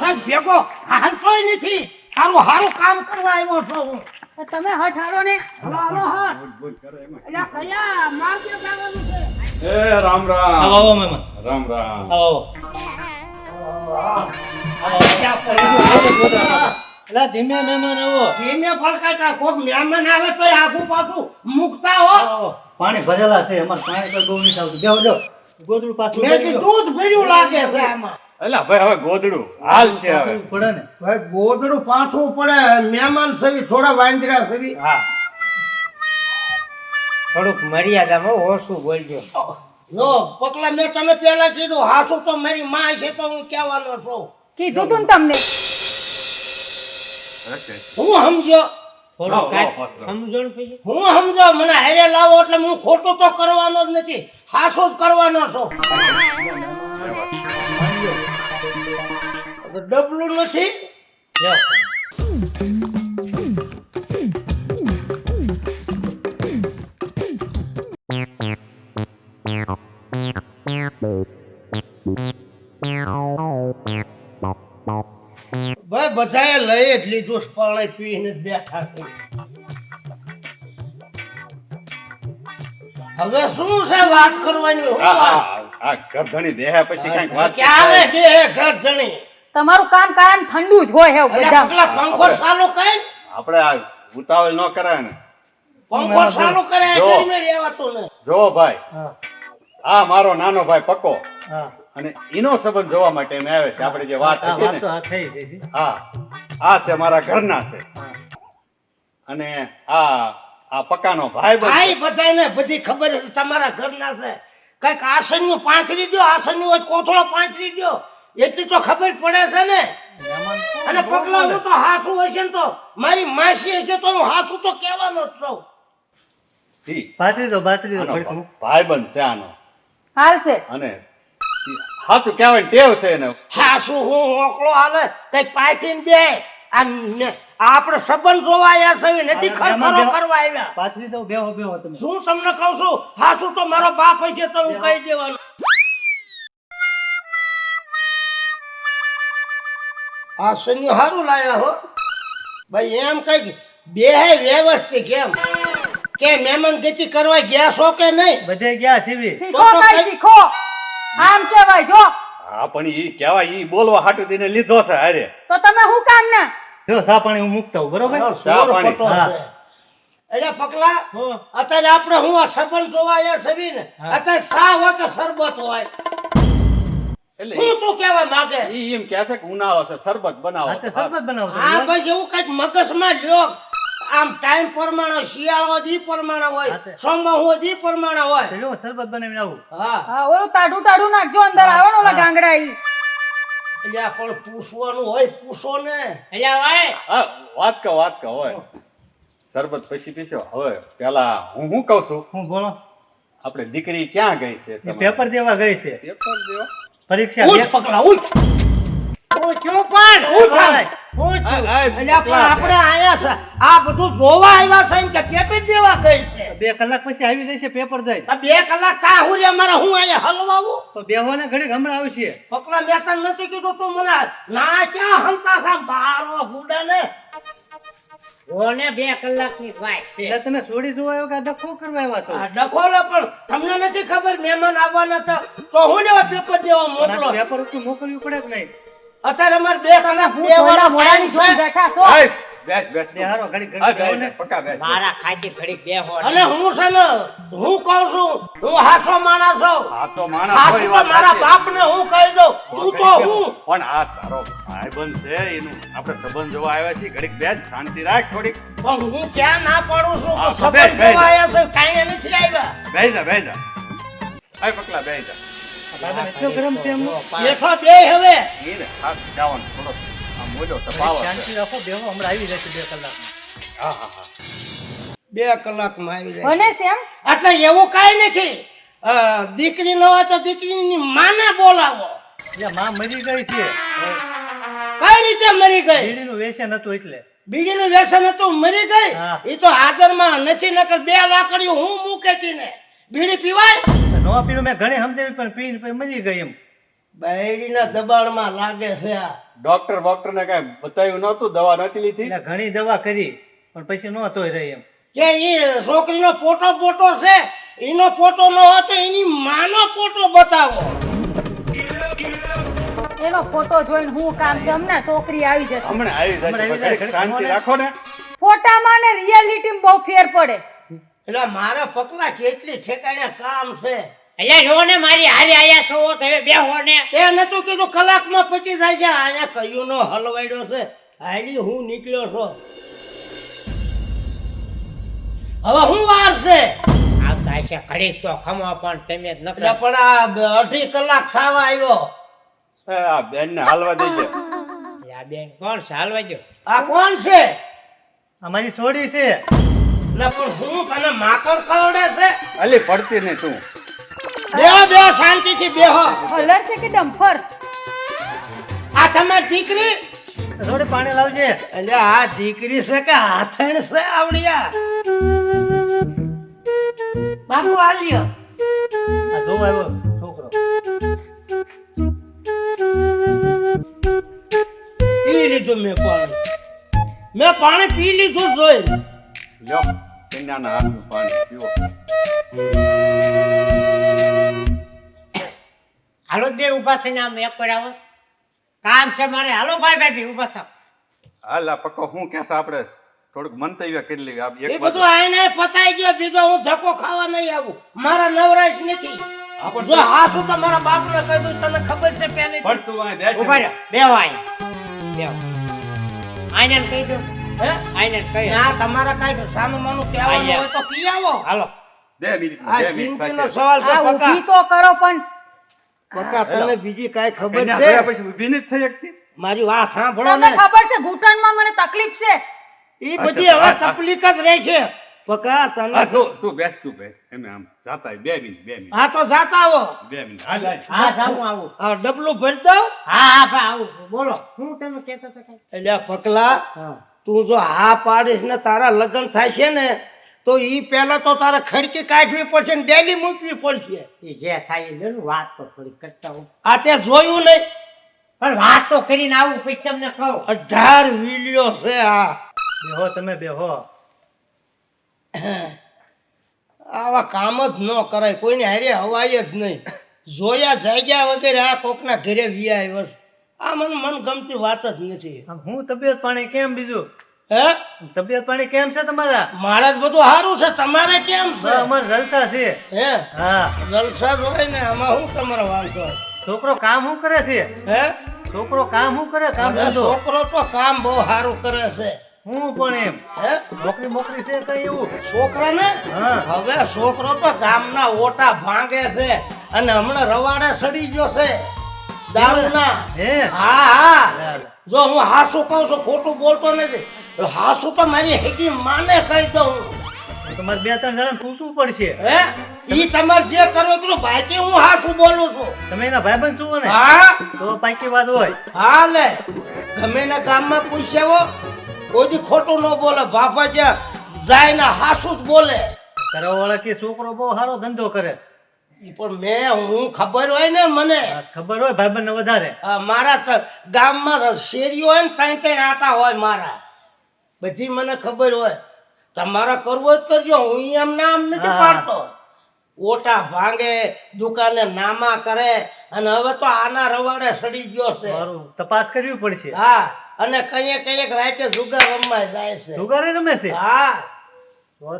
સાહેબ ભેગો. હાલતોય નથી. તારું હારું કામ કરવા આવ્યો છો હું. તમે હઠ હાલો ને. હલો હલો હા એટલે કયા કે જવાનું છે? એ રામ રામ. આવો મહેમાન રામ રામ. આવો? એટલે ધીમે મહેમાન આવો. ધીમે ફળકાય કા કોક મહેમાન આવે તોય આખું પાછું મુકતા હો. પાણી ભરેલા છે અમારે પાણી કોઈ બહુ નથી આવતું. બેહો જો ગોદડું પાછું મેં કીધું દૂધ ભર્યું લાગે છે આમાં. એલા ભાઈ હવે ગોદડું. હાલ છે હવે. પડે ને. ભાઈ ગોદડું પાથવું પડે. મહેમાન સવી થોડા વાંદરા સવી. હા. થોડુંક મર્યાદામાં ઓછું બોલજો. જો પકલા મેં તમે પેલા કીધું હાસુ તો મારી માં છે તો હું કહેવાનો છું. કીધું તું ને તમને. હું સમજો. સમજણ હું સમજો મને હારે લાવો એટલે હું ખોટું તો કરવાનો જ નથી. હાસો જ કરવાનો છું. હવે ડબલું નથી? ભાઈ બધાએ લઈ જ લીધું પાણી પીને બેઠા હવે શું છે વાત કરવાની? આ આ ગરધણી બેહ્યા પછી કંઈક વાત ક્યારે બે ઘર જણી તમારું કામ કાયમ ઠંડુ જ હોય હે બધા. પગલા પંખો ચાલુ કઈ આપણે આ ઉતાવળ ન કરાય ને. પંખો ચાલુ કરે. ગરમી રહેવાતું ને. જો ભાઈ હા. આ મારો નાનો ભાઈ પક્કો હા. અને એનો સંબંધ જોવા માટે અમે આવે છે. આપણે જે વાત હતી ને. હા આ છે મારા ઘરના છે. અને આ આ પક્કાનો ભાઈ ભાઈ બધાને બધી ખબર છે. તમારા ઘરના છે. કંઈક આસનનું પાંચરી દો આસનનું કોથળો પાંચરી દો એટલી તો ખબર પડે છે ને. અને પગલા હું તો હાસુ હોય છે ને તો મારી માસી હશે તો હું હાસુ તો કહેવાનો જ છું. પાથરી દો પાથરી દો ભાઈ બંધ છે આનો. હાલશે. અને સાચું કહેવાય ટેવ છે એને. હાસુ હું ઓકળો હાલે કંઈક પાટીને બે. આપણે સંબંધ જોવા આવ્યા છે નથી ખરખરો કરવા આવ્યા. પાથરી દો બેહો બેહો તમે. શું તમને કહું છું? હાસુ તો મારો બાપ હશે તો હું કહી દેવાનું. આ સન્યું સારું લાવ્યા હો. ભાઈ એમ કંઈક બે વ્યવસ્થિત કેમ? કે મહેમાન ગતિ કરવા ગયા છો કે નહીં? બધે ગયા સીવી શીખો કઈ કઈ- શીખો. આમ કેવાય જો. હા પણ ઈ કહેવાય ઈ બોલવા હાટુ દીને લીધો છે અરે તો તમે હું કામ ના? જો સા પાણી હું મૂકતા હું બરોબર સોર પાણી. હા. એટલે પકલા અત્યારે આપણે હું આ સરપંચ જોવા આવ્યા છે ને? અત્યારે સા હોય કે સરબત હોય. એટલે હું તું કહેવા માંગે. ઈ એમ કહે છે કે ઉનાળો છે શરબત બનાવો. હા તે શરબત બનાવો. હા બસ એવું કંઈક મગજમાં લ્યો આમ ટાઈમ પ્રમાણે શિયાળો હોય પ્રમાણે હોય પ્રમાણે હોય. શરબત બનાવીને આવું. હા. હા ઓલું તાડું તાડું નાખજો અંદર આવે ને ઓલા ગાંગડા ઈ એટલે પણ પૂછવાનું હોય પૂછો ને. એટલે હા વાત કહો વાત કહો હોય શરબત પછી પીશો. હવે પેલા હું શું કહું છું? હું બોલો. આપણે દીકરી ક્યાં ગઈ છે? પેપર દેવા ગઈ છે. પેપર દેવા? પરીક્ષા ઉઠ. બે- ઉઠ. હું પણ. ઉઠ ભાઈ. હું છું આ- આ એટલે આપણે આપણે આયા છે આ બધું જોવા આવ્યા છે ને કે પેપર દેવા ગઈ છે. બે કલાક પછી આવી જશે પેપર જાય. બે કલાક તા હું રે મારા હું અહીંયા હલવાવું? તો બેહો ને ઘડીક હમણાં આવશે પકડા મેં તને નથી કીધું તું મને. ના ક્યાં હંતા સા બારો ગુડા ને ઓને બે કલાકની વાત છે. એટલે તમે છોડી જોવા આવ્યો કે ડખો કરવા આવ્યા છો? ડખો ડખોલો પણ તમને નથી ખબર મહેમાન આવવાના હતા? તો હું લેવા પેપર દેવા મોકલો? ના, પેપર તો મોકલવું પડે કે નહીં? અત્યારે અમારે બે કલાક બે વાળા મોડાની time જોઈને છે. બેઠા છો. બેસ બેસ. બે હારો ઘડીક હા, બેહો ને. પક્કા બેસ. મારા ખાતી ઘડી બેહો અને હું છે ને હું કહું છું હું હાસો માણસ છું. આ માણસ હાસુ હોય તો વાત મારા સાચી. બાપને હું કહી દઉં. તું તો હું. પણ આ તારો ભાઈબંધ છે એનું આપણે સંબંધ જોવા આવ્યા છીએ. ઘડીક બેસ શાંતિ રાખ થોડીક. પણ હું ક્યાં ના પાડું છું? સંબંધ જોવા આવ્યા છે કાંઈ નથી આવ્યા. બેસ જા બેસ જા. આય પકલા બેસ જા. દાદા એટલો ગરમ છે એમનો? બેઠો બે હવે. ને જવાનું થોડો આમ મોજો છે. પાવર શાંતિ રાખો બેહો હમણાં આવી જશે બે કલાકમાં. હા હા હા. બે કલાકમાં આવી જાય. બને છે એટલે એવું કાંઈ નથી. દીકરી ન હોય તો દીકરીની માને બોલાવો. એટલે માં મરી ગઈ છે. કઈ રીતે મરી ગઈ? બીડીનું વ્યસન હતું એટલે. બીજીનું વ્યસન હતું મરી ગઈ? હા. એ તો આદરમાં નથી નકર બે લાકડીઓ હું મૂકે છે ને. બીડી પીવાય? નો પીવું મેં ઘણી સમજાવી પણ પીને પછી મરી ગઈ એમ. બાયડીના દબાણમાં લાગે છે આ. ડોક્ટર બોક્ટર ને કઈ બતાવ્યું નહોતું? દવા નથી લીધી? એટલે ઘણી દવા કરી પણ પછી નો તોય રહી એમ. કે એ છોકરીનો ફોટો ફોટો છે? એનો ફોટો ન હતો એની માનો ફોટો બતાવો. એનો ફોટો જોઈને હું કામ છે? અમને છોકરી આવી જશે. હમણાં આવી જશે. ઘડીક શાંતિ રાખો ને. ફોટામાં ને રિયાલિટીમાં બહુ ફેર પડે. એટલે મારા પકલા કેટલી ઠેકાણે કામ છે? એટલે જો ને મારી હારે આયા છો તમે બે હો ને. તે નતું કીધું કલાકમાં પચી જાય છે આયા કયું નો હલવાડ્યો છે. હાલી હું નીકળ્યો છો. હવે હું વાર છે? આવતા છે ઘડીક તો ખમો પણ તમે નકરા. પણ આ અઢી કલાક થાવા આવ્યો. આ બેન ને હાલવા દેજો. આ બેન કોણ છે? હાલવા દો આ કોણ છે? અમારી સોડી છે. એટલે પણ હું તને માકડ ખવડે છે? અલી પડતી નહીં તું. બેહો બેહો શાંતિથી બેહો. હલર છે કે ડમ્ફર? આ તમારી દીકરી? થોડી પાણી લાવજે. એટલે આ દીકરી છે કે હાથણ છે આવડિયા? બાપુ આલ્યો આ જો આવ્યો છોકરો. પી લીધું મેં પાણી. મેં પાણી પી લીધું જોઈ. લ્યો કન્યાના હાથનું પાણી પીવો. હાલો બે ઊભા થઈને આમ એક વાર આવો. કામ છે મારે. હાલો ભાઈ ભાઈ ઊભા થાવ. હાલા પક્કો હું કેસ આપણે? થોડુંક મંતવ્ય કરી લેવી એક બધું આઈને પતાઈ ગયો બીજો હું ધક્કો ખાવા નહીં આવું. મારા નવરાશ નથી. જો હાસુ તો મારા બાપને કહી દઉં તને ખબર છે પહેલી પણ તું આ બેસ ઊભા રહ્યો બેહો અહીં બેહો આઈને કહી દો હે? આઈને કહી ના તમારા કાંઈ સામે માનું કહેવાનું હોય તો કી આવો. હાલો. બે મિનિટ બે મિનિટ સવાલ છે આ ઊભી તો કરો પણ પકા તને બીજી કાંઈ ખબર છે? પછી ઊભી નથી થઈ શકતી? મારી વાત સાંભળો તમને ખબર છે ઘૂંટણમાં મને તકલીફ છે? એ બધી હવે તકલીફ જ રહે છે. પકા હા તને તું તું બેસ તું બેસ. એમ આમ જાતા બે મિનિટ બે મિનિટ. હા તો જાતા આવો બે મિનિટ. હાલ હાલ. હા જાઉં આવું. આ ડબલું ભરી દઉં. હા હા ભાઈ આવું. બોલો. હું તમે કહેતા એટલે પકલા તું જો હા પાડીશ ને તારા લગ્ન થાય છે ને તો એ પહેલા તો તારે ખડકી કાઢવી પડશે ને ડેલી મૂકવી પડશે. એ જે થાય એ વાત તો થોડી કરતા હું. આ તે જોયું નહીં. પણ વાત તો કરીને આવું પછી તમને કહું. અઢાર વીડિયો છે આ. બેહો તમે બેહો. આવા કામ જ ન કરાય કોઈને હારે હવાય જ નહીં. જોયા જાગ્યા વગેરે આ કોકના ઘરે વિયા આવ્યો આ મને મન ગમતી વાત જ નથી. હું તબિયત પાણી કેમ બીજું? હે? તબિયત પાણી કેમ છે તમારા? મારા બધું સારું છે. તમારે કેમ છે? હા, અમારે જલસા છે. હે? હા. જલસા જ હોય ને આમાં શું તમારો વાંધો છોકરો કામ શું કરે છે? હે? છોકરો કામ શું કરે? કામ ધંધો? છોકરો તો કામ બહુ સારું કરે છે. હું પણ એમ. હે? નોકરી મોકરી છે કઈ એવું? છોકરાને હા. હવે છોકરો તો ગામના ઓટા ભાંગે છે અને હમણાં રવાડે સડી ગયો છે. દારૂના. હે? હા હા. જો હું હાસું કહું છું ખોટું બોલતો નથી. હાસુ તો મારી હેગી માને કહી દઉં. તમારે બે ત્રણ જણા પૂછવું પડશે. હે? ઈ તમારે જે કરો એટલું ભાઈ હું હાસુ બોલું છું. તમે એના ભાઈબંધ શું ને? હા? તો પાકી વાત હોય. હા લે. ગમે ના ગામમાં પૂછ્યાવો કોઈ ખોટું ન બોલે બાપા જે જાય ને હાસુ જ બોલે. કરવા વાળા કે છોકરો બહુ સારો ધંધો કરે. ઈ પણ મેં હું ખબર હોય ને મને. ખબર હોય ભાઈબંધ વધારે. મારા ગામમાં શેરીઓ હોય ને ત્રણ ત્રણ આટા હોય મારા. બધી મને ખબર હોય. તમારે કરવો જ કરજો હું એમ નામ નથી પાડતો. ઓટા ભાંગે દુકાને નામા કરે અને હવે તો આના રવાડે સડી ગયો છે. તપાસ કરવી પડશે. હા અને કઈ કંઈક રાતે જુગાર રમવા જાય છે. જુગાર રમે છે? હા.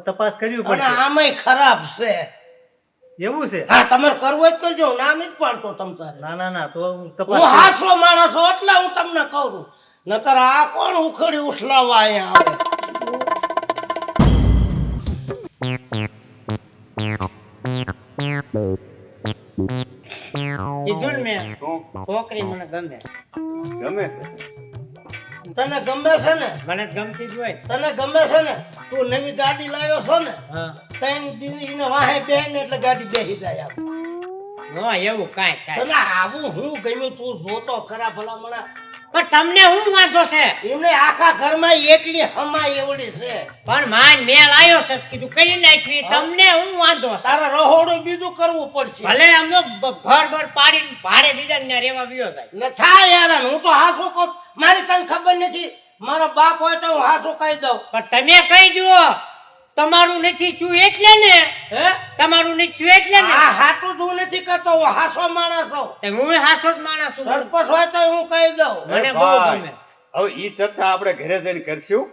તપાસ કરવી પડશે. આમાંય ખરાબ છે. એવું છે? હા તમારે કરવો જ કરજો નામ જ પાડતો તમ તારે. ના ના ના તો હું હું તપાસ કરીશ. હાસો માણસ એટલે હું તમને કહું છું. નકર આ કોણ ઉખડી ઉઠલાવા અહીંયા આવે? કીધું ને મેં છોકરી મને ગમે. ગમે છે? તને ગમે છે ને? મને ગમતી જ હોય. તને ગમે છે ને? તું નવી ગાડી લાવ્યો છો ને? હા. ત્રણ દી વાહે એટલે ગાડી બેસી જાય આમ. એવું કાંઈ કાંઈ. તને આવું હું ગમ્યું તું જોતો ખરા ભલામણા પણ તમને શું વાંધો છે? એમને આખા ઘરમાં એકલી હમા એવડી છે. પણ માન મેલ આવ્યો છે કીધું કરી નાખી તમને શું વાંધો છે. તારે રહોડું બીજું કરવું પડશે. ભલે આમ તો ઘર બર પાડીને ભાડે બીજા ને રેવા વિયો થાય ને થા યાર હું તો હાસું કહું મારી તને ખબર નથી મારો બાપ હોય તો હું હાસું કહી દઉં. પણ તમે કહી જુઓ તમારું નથી ચૂ એટલે ને? હે? તમારું નથી ચૂ એટલે ને? આ હાટું જ નથી કરતો હું હાસો માણસ છું તે હું હાસો જ માણસ છું. સરપંચ હોય તો હું કહી દઉં. મને બહુ ગમે. હવે ઈ ચર્ચા આપણે ઘરે જઈને કરશું.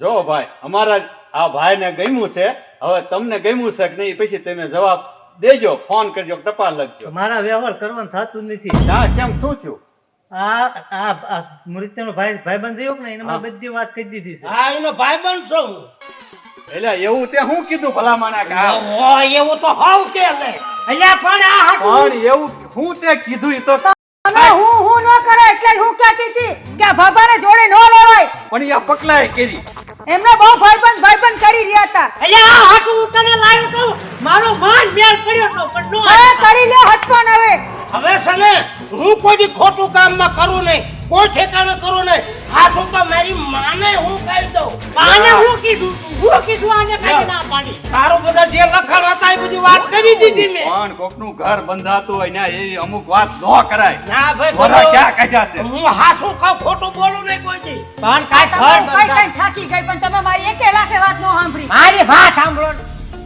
જો ભાઈ અમારા આ ભાઈને ગમ્યું છે હવે તમને ગમ્યું છે કે નહીં પછી તમે જવાબ દેજો ફોન કરજો ટપાલ લખજો. મારા વ્યવહાર કરવાનું થતું નથી. ના કેમ શું થયું? આ આ મૃત્યુનો ભાઈ ભાઈબંધ રહ્યો ને એને બધી વાત કહી દીધી છે. હા એનો ભાઈબંધ છું હું. એટલે એવું તે શું કીધું ભલામાના કે આ એવું તો હોવ કે લે. એટલે પણ આ પણ એવું હું તે કીધું ઈ તો તમે હું હું ન કરે એટલે હું કહેતી હતી કે ભાભાને જોડે ન લેવાય પણ આ પકલાય કરી. એમને બહુ ભાઈબંધ ભાઈબંધ કરી રહ્યા હતા. એટલે આ હાટું હું તને લાવ્યો તો મારો માન મેલ પડ્યો તો પણ નો કરી લે હટપણ હવે. હવે સને હું કોઈ ખોટું કામમાં કરું નહીં. કોઈ ઠેકાણો કરો નહીં. હાસું તો મારી માને હું કહી દઉં. માને હું કીધું હું કીધું આને કાંઈ ના પાડી. તારું બધા જે લખણ હતા એ બધી વાત કરી દીધી મેં. પણ કોકનું ઘર બંધાતું હોય ને એવી અમુક વાત ન કરાય. ના ભાઈ વરા ક્યાં કાઢ્યા છે? હું હાસું કહું ખોટું બોલું નહીં કોઈથી. પણ કાઈ ઘર કઈ કઈ થાકી ગઈ પણ તમે મારી એકેલા કે વાત ન સાંભળી. મારી વાત સાંભળો.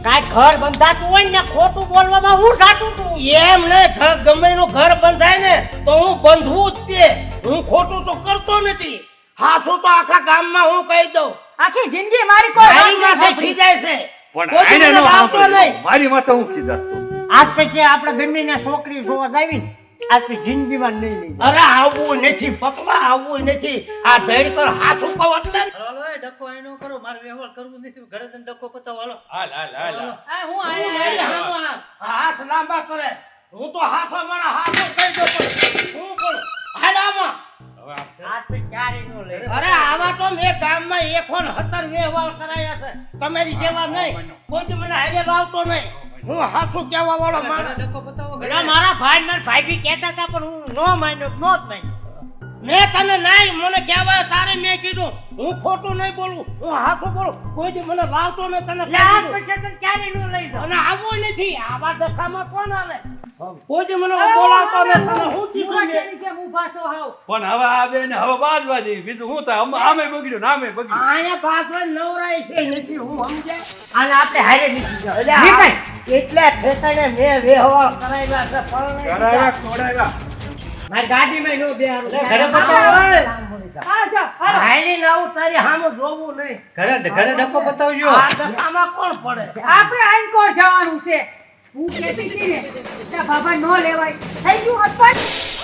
કાંઈ ઘર બંધાતું હોય ને ખોટું બોલવામાં હું થાતું તું એમ ને ગમે નું ઘર બંધાય ને તો હું બંધવું જ છે. હું ખોટું તો કરતો નથી. હાસું તો આખા ગામમાં હું કહી દઉં? આખી જિંદગી મારી કોઈ માથે સાંભળી. ખીજાય છે. પણ આને નો. મારી માથે હું ખીજાતો આજ પછી આપણે ગમીને છોકરી જોવા જાવી ને આજ જિંદગીમાં નહીં નહીં અરે આવું નથી પકવા આવું નથી. આ ધૈડ કર હાથ કહું એટલે. હાલો એ ડખો એનો કરો મારે વ્યવહાર કરવું નથી. ઘરે જઈને ડખો પતાવો હાલો. હાલ હાલ હાલ હાલ. હા, હું હું આયા મારી આયા. આ. હાથ લાંબા કરે. હું તો હાથો મારા હાસો કહી દઉં પણ હું કરું? જાય. અરે આવા તો મેં ગામમાં એકોન હતર વ્યવહાર કરાયા છે. તમારી જેવા નહીં. કોઈ દી મને હારે લાવતો નહીં. હું હાસું કહેવા વાળો માણસ. મારા ભાઈ. મારા ભાઈ બી કહેતા હતા પણ હું નો માન્યો નો જ માન્યો. મેં તને નહીં મને કહેવાય તારે મેં કીધું. હું ખોટું નહીં બોલું હું હાથું બોલું. કોઈ દી મને લાવતો ને તને ક્યારેય ન લઈ જાઉં. અને આવું નથી આવા ડખામાં કોણ આવે? કોઈ દી મને બોલાવતો ને તને. હું કીધું યુવા મેં? જેની જેમ ઊભા છો હાવ. પણ હવે આ બેન હવે બાજવા જેવી બીજું હું તો આમ- આમે બગડ્યું ને આમે બગડ્યું આયા પાછળ નવરાય છે નથી હું સમજે અને આપણે હારે નીકળી જાવ. એટલે ઠેકાણે મેં વ્યવહાર કરાયેલા છે પરણાઈ કરાવ્યા દીધા. ખવડાવ્યા મારી ગાડીમાં નો બેહારું. ઘરે પતાવો ઓય. હા, જાઓ, હાલો. હાલીને આવું તારી સામે જોવું નહીં ઘરે ઘરે ડખો પતાવજો આ કોણ પડે આપણે આઈનકોટ જવાનું છે હું ને બાબા નો લેવાય થઈ ગયું હટપટ